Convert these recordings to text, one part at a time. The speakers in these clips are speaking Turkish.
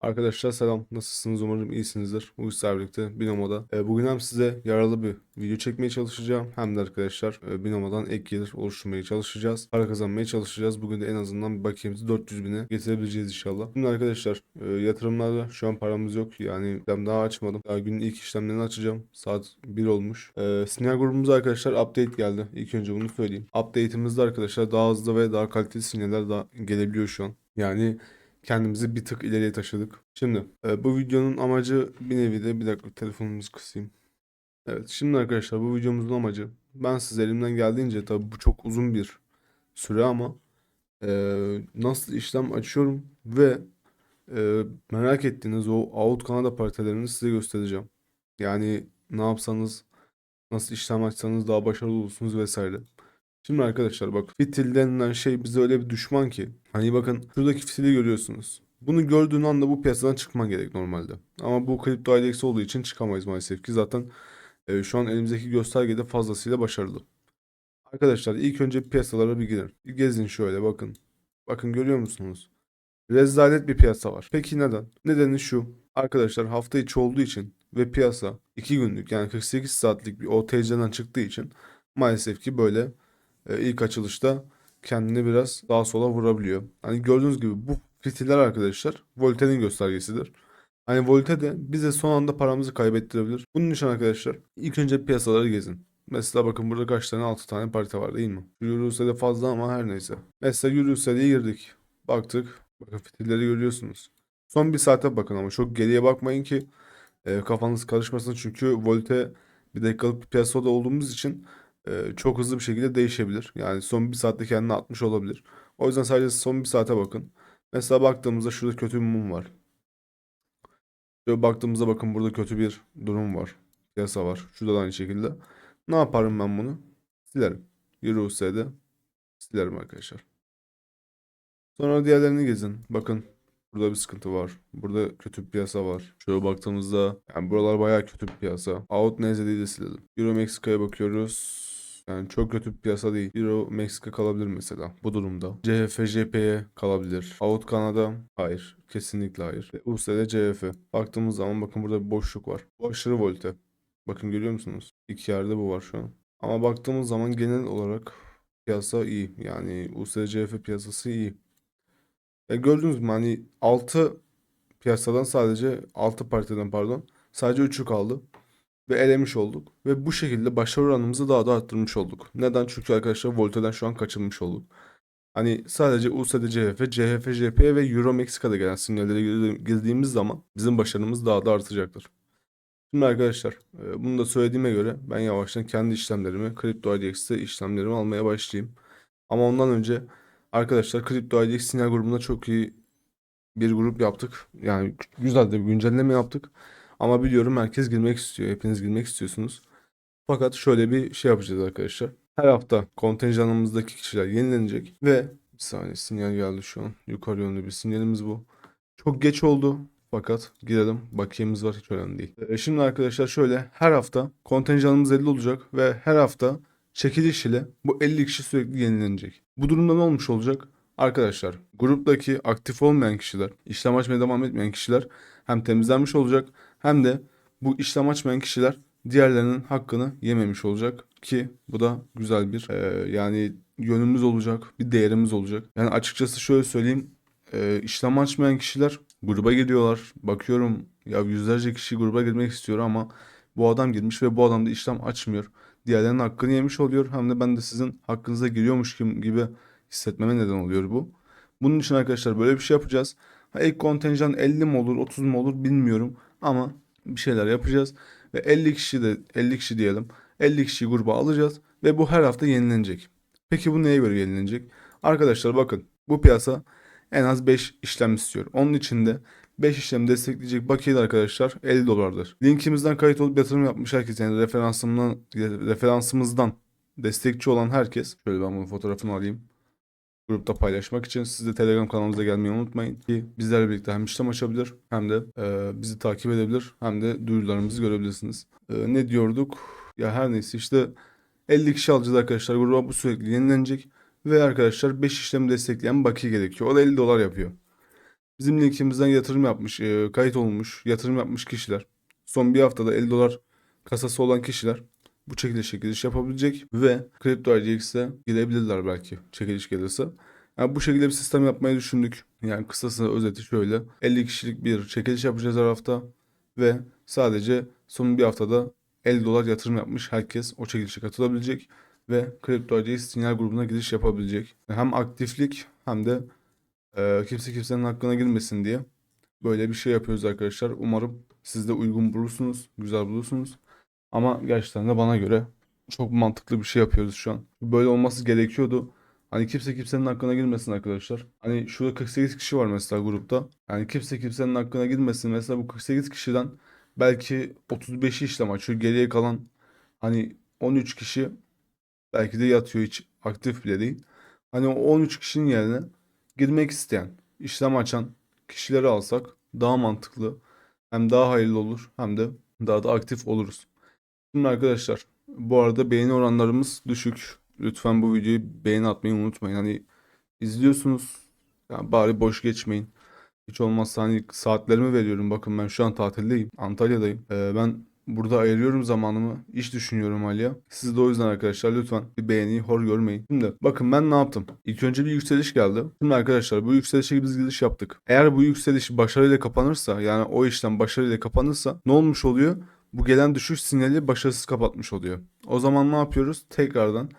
Arkadaşlar selam. Nasılsınız? Umarım iyisinizdir. İşler birlikte Binomo'da. E, bugün hem size yararlı bir video çekmeye çalışacağım hem de arkadaşlar e, Binomo'dan ek gelir oluşturmaya çalışacağız. Para kazanmaya çalışacağız. Bugün de en azından bir bakiyemizi 400 bine getirebileceğiz inşallah. Şimdi arkadaşlar e, yatırımlarda şu an paramız yok. Yani işlem daha açmadım. Daha günün ilk işlemlerini açacağım. Saat 1 olmuş. E, sinyal grubumuza arkadaşlar update geldi. İlk önce bunu söyleyeyim. Update'imizde arkadaşlar daha hızlı ve daha kaliteli sinyaller daha gelebiliyor şu an. Yani kendimizi bir tık ileriye taşıdık. Şimdi e, bu videonun amacı bir nevi de bir dakika telefonumuzu kısayım. Evet şimdi arkadaşlar bu videomuzun amacı ben size elimden geldiğince tabi bu çok uzun bir süre ama e, nasıl işlem açıyorum ve e, merak ettiğiniz o out Kanada paritelerini size göstereceğim. Yani ne yapsanız nasıl işlem açsanız daha başarılı olursunuz vesaire. Şimdi arkadaşlar bak fitil denilen şey bize öyle bir düşman ki. Hani bakın şuradaki fitili görüyorsunuz. Bunu gördüğün anda bu piyasadan çıkman gerek normalde. Ama bu kripto IDX olduğu için çıkamayız maalesef ki. Zaten e, şu an elimizdeki göstergede fazlasıyla başarılı. Arkadaşlar ilk önce piyasalara bir girin. Bir gezin şöyle bakın. Bakın görüyor musunuz? Rezalet bir piyasa var. Peki neden? Nedeni şu. Arkadaşlar hafta içi olduğu için ve piyasa 2 günlük yani 48 saatlik bir OTC'den çıktığı için maalesef ki böyle e, ilk açılışta kendini biraz daha sola vurabiliyor. Hani gördüğünüz gibi bu fitiller arkadaşlar Voltaire'in göstergesidir. Hani Volte de bize son anda paramızı kaybettirebilir. Bunun için arkadaşlar ilk önce piyasaları gezin. Mesela bakın burada kaç tane 6 tane parite var değil mi? Euros'da fazla ama her neyse. Mesela Euros'e girdik. Baktık. Bakın fitilleri görüyorsunuz. Son bir saate bakın ama çok geriye bakmayın ki e, kafanız karışmasın. Çünkü Volte bir dakikalık bir piyasada olduğumuz için çok hızlı bir şekilde değişebilir. Yani son bir saatte kendini atmış olabilir. O yüzden sadece son bir saate bakın. Mesela baktığımızda şurada kötü bir mum var. Şöyle baktığımızda bakın burada kötü bir durum var. Piyasa var. Şurada da aynı şekilde. Ne yaparım ben bunu? Silerim. Euro USD'de silerim arkadaşlar. Sonra diğerlerini gezin. Bakın burada bir sıkıntı var. Burada kötü bir piyasa var. Şöyle baktığımızda yani buralar bayağı kötü bir piyasa. Out NZD'yi de silelim. Euro Meksika'ya bakıyoruz. Yani çok kötü bir piyasa değil. Euro Meksika kalabilir mesela bu durumda. CHF JP'ye kalabilir. Out Kanada hayır. Kesinlikle hayır. Ve USD CHF. Baktığımız zaman bakın burada bir boşluk var. Bu aşırı volte. Bakın görüyor musunuz? İki yerde bu var şu an. Ama baktığımız zaman genel olarak piyasa iyi. Yani USD CHF piyasası iyi. E gördünüz mü hani 6 piyasadan sadece 6 partiden pardon sadece 3'ü kaldı ve elemiş olduk ve bu şekilde başarı oranımızı daha da arttırmış olduk. Neden? Çünkü arkadaşlar Volta'dan şu an kaçınmış olduk. Hani sadece USD CHF, CHF JP ve Euro Meksika'da gelen sinyallere girdi- girdiğimiz zaman bizim başarımız daha da artacaktır. Şimdi arkadaşlar e, bunu da söylediğime göre ben yavaştan kendi işlemlerimi Crypto IDX'te işlemlerimi almaya başlayayım. Ama ondan önce arkadaşlar Crypto IDX sinyal grubunda çok iyi bir grup yaptık. Yani güzel de bir güncelleme yaptık. Ama biliyorum herkes girmek istiyor. Hepiniz girmek istiyorsunuz. Fakat şöyle bir şey yapacağız arkadaşlar. Her hafta kontenjanımızdaki kişiler yenilenecek ve bir saniye sinyal geldi şu an. Yukarı yönlü bir sinyalimiz bu. Çok geç oldu. Fakat girelim. Bakiyemiz var hiç önemli değil. Ee, şimdi arkadaşlar şöyle her hafta kontenjanımız 50 olacak ve her hafta çekiliş ile bu 50 kişi sürekli yenilenecek. Bu durumda ne olmuş olacak? Arkadaşlar gruptaki aktif olmayan kişiler, işlem açmaya devam etmeyen kişiler hem temizlenmiş olacak hem de bu işlem açmayan kişiler diğerlerinin hakkını yememiş olacak ki bu da güzel bir e, yani yönümüz olacak, bir değerimiz olacak. Yani açıkçası şöyle söyleyeyim, e, işlem açmayan kişiler gruba geliyorlar. Bakıyorum ya yüzlerce kişi gruba girmek istiyor ama bu adam girmiş ve bu adam da işlem açmıyor. Diğerlerinin hakkını yemiş oluyor. Hem de ben de sizin hakkınıza giriyormuş gibi, hissetmeme neden oluyor bu. Bunun için arkadaşlar böyle bir şey yapacağız. Ha, ilk kontenjan 50 mi olur 30 mu olur bilmiyorum ama bir şeyler yapacağız ve 50 kişi de 50 kişi diyelim 50 kişiyi gruba alacağız ve bu her hafta yenilenecek. Peki bu neye göre yenilenecek? Arkadaşlar bakın bu piyasa en az 5 işlem istiyor. Onun için de 5 işlem destekleyecek bakiyeler arkadaşlar 50 dolardır. Linkimizden kayıt olup yatırım yapmış herkes yani referansımdan referansımızdan destekçi olan herkes şöyle ben bunun fotoğrafını alayım grupta paylaşmak için. Siz de Telegram kanalımıza gelmeyi unutmayın ki bizlerle birlikte hem işlem açabilir hem de e, bizi takip edebilir hem de duyurularımızı görebilirsiniz. E, ne diyorduk? Ya her neyse işte 50 kişi alacağız arkadaşlar. Gruba bu sürekli yenilenecek ve arkadaşlar 5 işlemi destekleyen bakiye gerekiyor. O da 50 dolar yapıyor. Bizim linkimizden yatırım yapmış, e, kayıt olmuş, yatırım yapmış kişiler. Son bir haftada 50 dolar kasası olan kişiler bu çekilişe giriş yapabilecek ve Crypto RGX'e girebilirler belki çekiliş gelirse. Yani bu şekilde bir sistem yapmayı düşündük. Yani kısası özeti şöyle. 50 kişilik bir çekiliş yapacağız her hafta ve sadece son bir haftada 50 dolar yatırım yapmış herkes o çekilişe katılabilecek ve Crypto RGX sinyal grubuna giriş yapabilecek. Hem aktiflik hem de e, kimse kimsenin hakkına girmesin diye böyle bir şey yapıyoruz arkadaşlar. Umarım siz de uygun bulursunuz, güzel bulursunuz. Ama gerçekten de bana göre çok mantıklı bir şey yapıyoruz şu an. Böyle olması gerekiyordu. Hani kimse kimsenin hakkına girmesin arkadaşlar. Hani şurada 48 kişi var mesela grupta. Yani kimse kimsenin hakkına girmesin. Mesela bu 48 kişiden belki 35'i işlem açıyor. Geriye kalan hani 13 kişi belki de yatıyor hiç aktif bile değil. Hani o 13 kişinin yerine girmek isteyen, işlem açan kişileri alsak daha mantıklı. Hem daha hayırlı olur hem de daha da aktif oluruz. Şimdi arkadaşlar bu arada beğeni oranlarımız düşük. Lütfen bu videoyu beğeni atmayı unutmayın. Hani izliyorsunuz. Yani bari boş geçmeyin. Hiç olmazsa hani saatlerimi veriyorum. Bakın ben şu an tatildeyim. Antalya'dayım. Ee, ben burada ayırıyorum zamanımı. İş düşünüyorum hala. Siz de o yüzden arkadaşlar lütfen bir beğeniyi hor görmeyin. Şimdi bakın ben ne yaptım? İlk önce bir yükseliş geldi. Şimdi arkadaşlar bu yükselişe biz giriş yaptık. Eğer bu yükseliş başarıyla kapanırsa yani o işlem başarıyla kapanırsa ne olmuş oluyor? Bu gelen düşüş sinyali başarısız kapatmış oluyor. O zaman ne yapıyoruz? Tekrardan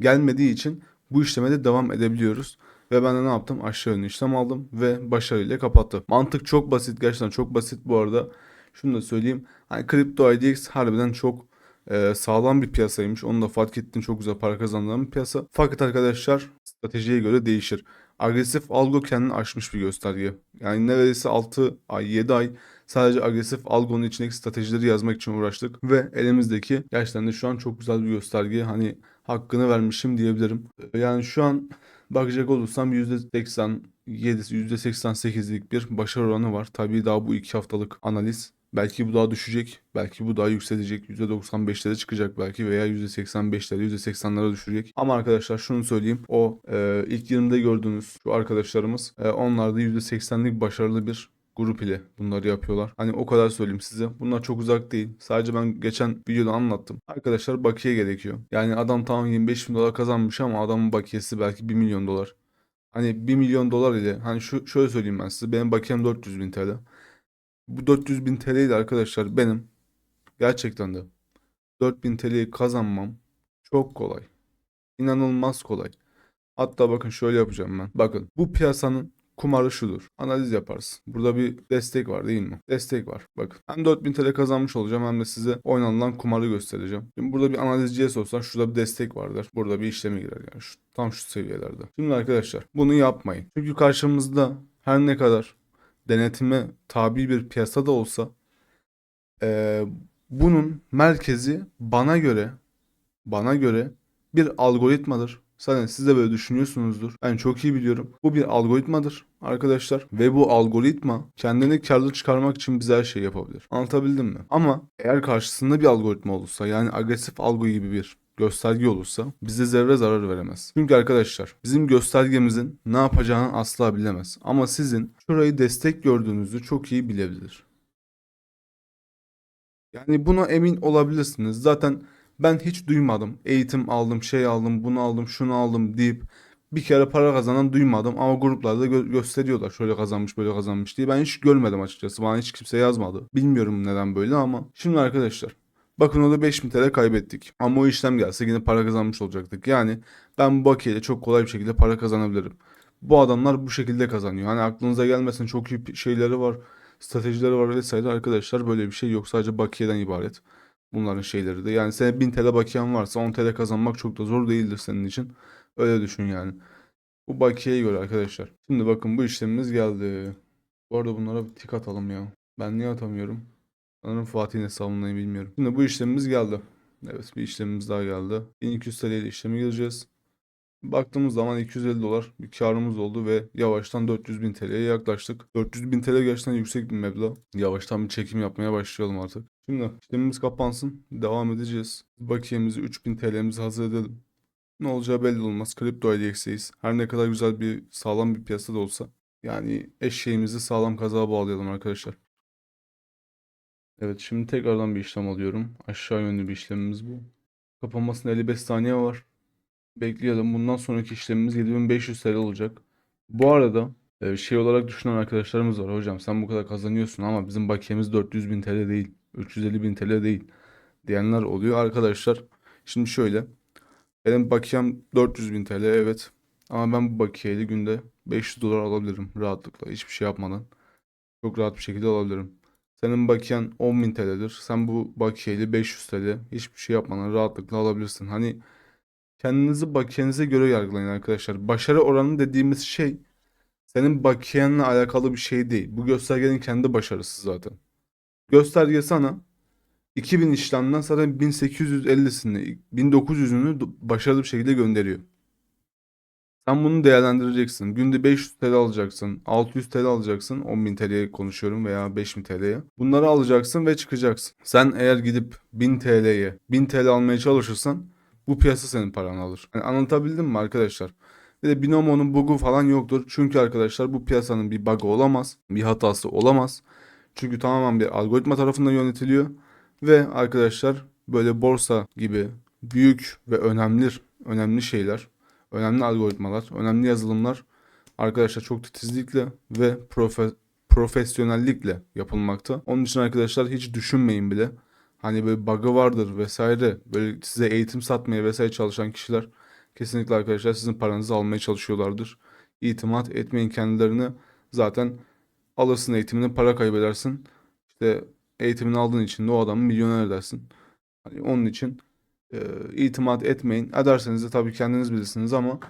gelmediği için bu işleme de devam edebiliyoruz. Ve ben de ne yaptım? Aşağı yönlü işlem aldım ve başarıyla kapattı. Mantık çok basit. Gerçekten çok basit bu arada. Şunu da söyleyeyim. Hani Crypto IDX harbiden çok e, sağlam bir piyasaymış. Onu da fark ettim. Çok güzel para kazanılan bir piyasa. Fakat arkadaşlar stratejiye göre değişir. Agresif algo kendini aşmış bir gösterge. Yani neredeyse 6 ay 7 ay sadece agresif algonun içindeki stratejileri yazmak için uğraştık. Ve elimizdeki gerçekten de şu an çok güzel bir gösterge. Hani hakkını vermişim diyebilirim. Yani şu an bakacak olursam %87, %88'lik bir başarı oranı var. Tabii daha bu 2 haftalık analiz. Belki bu daha düşecek. Belki bu daha yükselecek. %95'lere çıkacak belki veya %85'lere, %80'lere düşecek. Ama arkadaşlar şunu söyleyeyim. O e, ilk 20'de gördüğünüz şu arkadaşlarımız e, onlar da %80'lik başarılı bir grup ile bunları yapıyorlar. Hani o kadar söyleyeyim size. Bunlar çok uzak değil. Sadece ben geçen videoda anlattım. Arkadaşlar bakiye gerekiyor. Yani adam tamam 25 bin dolar kazanmış ama adamın bakiyesi belki 1 milyon dolar. Hani 1 milyon dolar ile hani şu şöyle söyleyeyim ben size. Benim bakiyem 400 bin TL. Bu 400 bin TL ile arkadaşlar benim gerçekten de 4000 TL'yi kazanmam çok kolay. İnanılmaz kolay. Hatta bakın şöyle yapacağım ben. Bakın bu piyasanın kumarı şudur. Analiz yaparsın. Burada bir destek var değil mi? Destek var. Bakın. Hem 4000 TL kazanmış olacağım hem de size oynanılan kumarı göstereceğim. Şimdi burada bir analizciye sorsan şurada bir destek vardır. Burada bir işleme girer yani. Şu, tam şu seviyelerde. Şimdi arkadaşlar bunu yapmayın. Çünkü karşımızda her ne kadar denetime tabi bir piyasada olsa eee, bunun merkezi bana göre bana göre bir algoritmadır. Zaten siz de böyle düşünüyorsunuzdur. Ben çok iyi biliyorum. Bu bir algoritmadır arkadaşlar. Ve bu algoritma kendini karlı çıkarmak için bize her şey yapabilir. Anlatabildim mi? Ama eğer karşısında bir algoritma olursa yani agresif algo gibi bir gösterge olursa bize zerre zarar veremez. Çünkü arkadaşlar bizim göstergemizin ne yapacağını asla bilemez. Ama sizin şurayı destek gördüğünüzü çok iyi bilebilir. Yani buna emin olabilirsiniz. Zaten ben hiç duymadım. Eğitim aldım, şey aldım, bunu aldım, şunu aldım deyip bir kere para kazanan duymadım ama gruplarda gö- gösteriyorlar şöyle kazanmış böyle kazanmış diye. Ben hiç görmedim açıkçası. Bana hiç kimse yazmadı. Bilmiyorum neden böyle ama. Şimdi arkadaşlar bakın orada 5000 TL kaybettik. Ama o işlem gelse yine para kazanmış olacaktık. Yani ben bu bakiyeyle çok kolay bir şekilde para kazanabilirim. Bu adamlar bu şekilde kazanıyor. Hani aklınıza gelmesin çok iyi şeyleri var, stratejileri var vesaire. Arkadaşlar böyle bir şey yok. Sadece bakiyeden ibaret. Bunların şeyleri de. Yani senin 1000 TL bakiyen varsa 10 TL kazanmak çok da zor değildir senin için. Öyle düşün yani. Bu bakiyeye göre arkadaşlar. Şimdi bakın bu işlemimiz geldi. Bu arada bunlara bir tik atalım ya. Ben niye atamıyorum? Sanırım Fatih'in hesabındayım bilmiyorum. Şimdi bu işlemimiz geldi. Evet bir işlemimiz daha geldi. 1200 TL ile işleme gireceğiz. Baktığımız zaman 250 dolar bir karımız oldu ve yavaştan 400 bin TL'ye yaklaştık. 400 bin TL gerçekten yüksek bir meblağ. Yavaştan bir çekim yapmaya başlayalım artık. Şimdi işlemimiz kapansın. Devam edeceğiz. Bakiyemizi 3000 TL'mizi hazır edelim. Ne olacağı belli olmaz. Kripto IDX'deyiz. Her ne kadar güzel bir sağlam bir piyasa da olsa Yani eşeğimizi sağlam kazığa bağlayalım arkadaşlar. Evet şimdi tekrardan bir işlem alıyorum. Aşağı yönlü bir işlemimiz bu. Kapanmasına 55 saniye var. Bekleyelim. Bundan sonraki işlemimiz 7500 TL olacak. Bu arada e, şey olarak düşünen arkadaşlarımız var. Hocam sen bu kadar kazanıyorsun ama bizim bakiyemiz 400 bin TL değil. 350 bin TL değil. Diyenler oluyor. Arkadaşlar şimdi şöyle. Benim bakiyem 400 bin TL evet. Ama ben bu bakiyeyle günde 500 dolar alabilirim rahatlıkla. Hiçbir şey yapmadan. Çok rahat bir şekilde alabilirim. Senin bakiyen 10.000 TL'dir. Sen bu bakiyeyle 500 TL hiçbir şey yapmadan rahatlıkla alabilirsin. Hani kendinizi bakiyenize göre yargılayın arkadaşlar. Başarı oranı dediğimiz şey senin bakiyenle alakalı bir şey değil. Bu göstergenin kendi başarısı zaten. Gösterge sana 2000 işlemden zaten 1850'sini, 1900'ünü başarılı bir şekilde gönderiyor. Sen bunu değerlendireceksin. Günde 500 TL alacaksın, 600 TL alacaksın, 10.000 TL'ye konuşuyorum veya 5.000 TL'ye. Bunları alacaksın ve çıkacaksın. Sen eğer gidip 1000 TL'ye 1000 TL almaya çalışırsan bu piyasa senin paranı alır. Yani anlatabildim mi arkadaşlar? Bir de Binomo'nun bug'u falan yoktur. Çünkü arkadaşlar bu piyasanın bir bug'ı olamaz, bir hatası olamaz. Çünkü tamamen bir algoritma tarafından yönetiliyor. Ve arkadaşlar böyle borsa gibi büyük ve önemli önemli şeyler önemli algoritmalar, önemli yazılımlar arkadaşlar çok titizlikle ve profe profesyonellikle yapılmakta. Onun için arkadaşlar hiç düşünmeyin bile. Hani böyle bug'ı vardır vesaire böyle size eğitim satmaya vesaire çalışan kişiler kesinlikle arkadaşlar sizin paranızı almaya çalışıyorlardır. İtimat etmeyin kendilerine. Zaten alırsın eğitimini para kaybedersin. İşte eğitimini aldığın için de o adamı milyoner edersin. Hani onun için e, itimat etmeyin. Ederseniz de tabii kendiniz bilirsiniz ama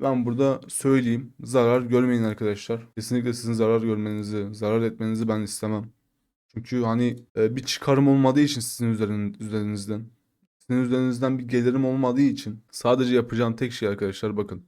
ben burada söyleyeyim. Zarar görmeyin arkadaşlar. Kesinlikle sizin zarar görmenizi, zarar etmenizi ben istemem. Çünkü hani e, bir çıkarım olmadığı için sizin üzerin, üzerinizden. Sizin üzerinizden bir gelirim olmadığı için sadece yapacağım tek şey arkadaşlar bakın.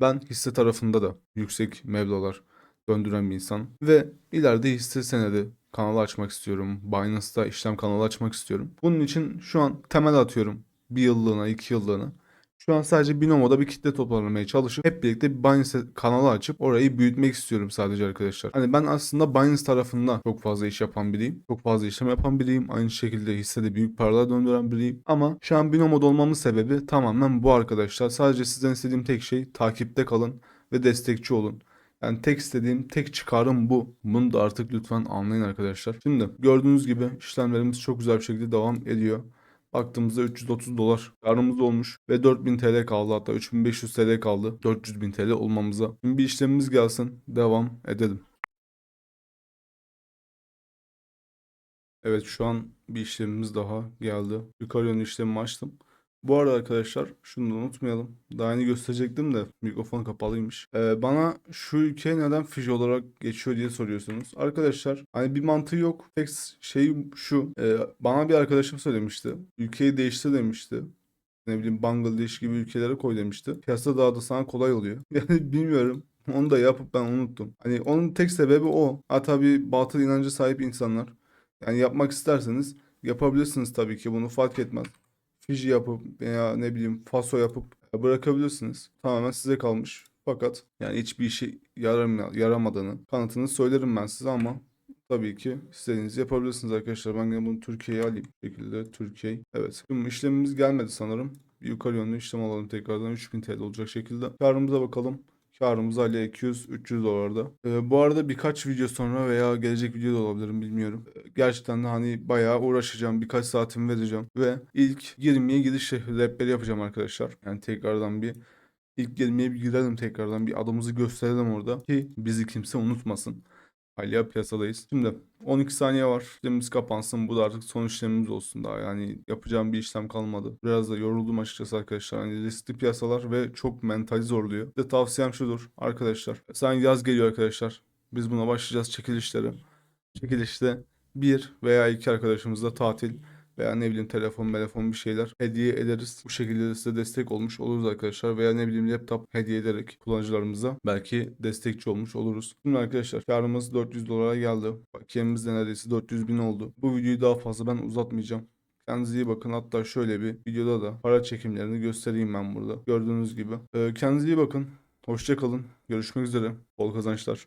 Ben hisse tarafında da yüksek meblağlar döndüren bir insan ve ileride hisse senedi kanalı açmak istiyorum. Binance'da işlem kanalı açmak istiyorum. Bunun için şu an temel atıyorum. Bir yıllığına, iki yıllığına. Şu an sadece Binomo'da bir kitle toplamaya çalışıp hep birlikte bir Binance kanalı açıp orayı büyütmek istiyorum sadece arkadaşlar. Hani ben aslında Binance tarafında çok fazla iş yapan biriyim. Çok fazla işlem yapan biriyim. Aynı şekilde hissede büyük paralar döndüren biriyim. Ama şu an Binomo'da olmamın sebebi tamamen bu arkadaşlar. Sadece sizden istediğim tek şey takipte kalın ve destekçi olun. Yani tek istediğim, tek çıkarım bu. Bunu da artık lütfen anlayın arkadaşlar. Şimdi gördüğünüz gibi işlemlerimiz çok güzel bir şekilde devam ediyor. Baktığımızda 330 dolar karımız olmuş ve 4000 TL kaldı hatta 3500 TL kaldı 400 bin TL olmamıza. Şimdi bir işlemimiz gelsin devam edelim. Evet şu an bir işlemimiz daha geldi. Yukarı yönlü işlemi açtım. Bu arada arkadaşlar şunu da unutmayalım. Daha yeni gösterecektim de mikrofon kapalıymış. Ee, bana şu ülke neden Fiji olarak geçiyor diye soruyorsunuz. Arkadaşlar hani bir mantığı yok. Tek şey şu. Ee, bana bir arkadaşım söylemişti. Ülkeyi değiştir demişti. Ne bileyim Bangladeş gibi ülkelere koy demişti. Piyasa daha da sana kolay oluyor. Yani bilmiyorum. Onu da yapıp ben unuttum. Hani onun tek sebebi o. Ha tabii batıl inancı sahip insanlar. Yani yapmak isterseniz yapabilirsiniz tabii ki bunu fark etmez. Fiji yapıp veya ne bileyim Faso yapıp bırakabilirsiniz. Tamamen size kalmış. Fakat yani hiçbir işe yaram yaramadığını kanıtını söylerim ben size ama tabii ki istediğinizi yapabilirsiniz arkadaşlar. Ben yine bunu Türkiye'ye alayım. Bu şekilde Türkiye. Evet. Şimdi işlemimiz gelmedi sanırım. Yukarı yönlü işlem alalım tekrardan 3000 TL olacak şekilde. Karımıza bakalım. Karımız hala 200-300 dolarda. Ee, bu arada birkaç video sonra veya gelecek video olabilirim bilmiyorum. Ee, gerçekten de hani bayağı uğraşacağım. Birkaç saatimi vereceğim. Ve ilk 20'ye giriş rehberi yapacağım arkadaşlar. Yani tekrardan bir ilk 20'ye bir girelim tekrardan. Bir adımızı gösterelim orada. Ki bizi kimse unutmasın. Hala piyasadayız. Şimdi 12 saniye var. İşlemimiz kapansın. Bu da artık son işlemimiz olsun daha. Yani yapacağım bir işlem kalmadı. Biraz da yoruldum açıkçası arkadaşlar. Hani riskli piyasalar ve çok mental zorluyor. De tavsiyem şudur arkadaşlar. Sen yaz geliyor arkadaşlar. Biz buna başlayacağız çekilişlere. Çekilişte bir veya iki arkadaşımızla tatil veya ne bileyim telefon, telefon bir şeyler hediye ederiz. Bu şekilde de size destek olmuş oluruz arkadaşlar. Veya ne bileyim laptop hediye ederek kullanıcılarımıza belki destekçi olmuş oluruz. Şimdi arkadaşlar karımız 400 dolara geldi. Bakiyemiz de neredeyse 400 bin oldu. Bu videoyu daha fazla ben uzatmayacağım. Kendinize iyi bakın. Hatta şöyle bir videoda da para çekimlerini göstereyim ben burada. Gördüğünüz gibi. Ee, kendinize iyi bakın. Hoşça kalın. Görüşmek üzere. Bol kazançlar.